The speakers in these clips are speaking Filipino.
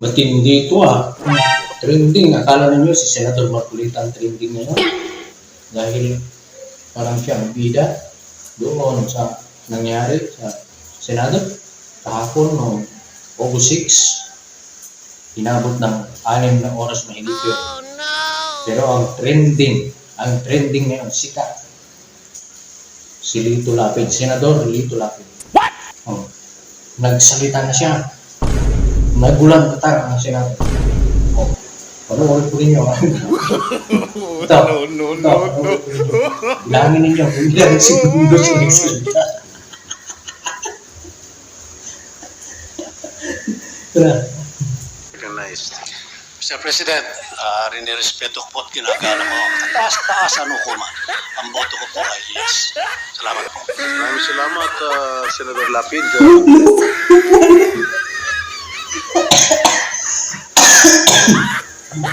Matindi ito ah. Trending. Akala ninyo si Senator Marcolita ang trending ngayon. Dahil parang siya ang bida doon sa nangyari sa Senado kahapon no August 6 inabot ng anim na oras mahigit yun. Pero ang trending, ang trending ngayon, sikat. Si Lito Lapid, Senador Lito Lapid. What? Oh, nagsalita na siya. Nagulang katar ang Senado. Oh, panoorin po ninyo. ito, no, no, ito, no, no. ninyo. Bilangin ninyo kung ilang segundo siya nagsalita. Tara. Recognized. Mr. President, uh, rinirespeto ko po at ginagala mo. Ang taas-taasan ko man. Ang boto ko po ay yes. Salamat po. Maraming salamat, ah, Senator Lapid.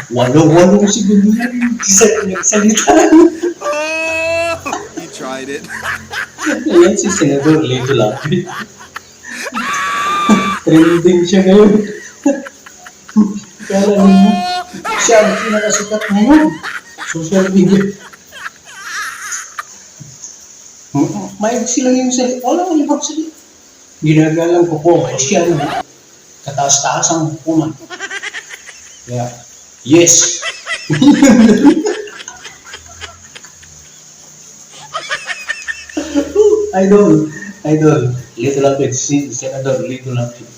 Walo-walo segundo na rin isa nagsalita. You tried it. Ayan si Senador Lito Lapid. Trending siya ngayon. Kala ninyo, siya ang pinakasikat ngayon. Social media. M- May sila yung salita. Wala ang ibang salita. Ginagalang ko po. Siya na. Kataas-taas ang hukuman. Kaya, yes. idol. Idol. Lito Lapid. Si Senador Lito Lapid.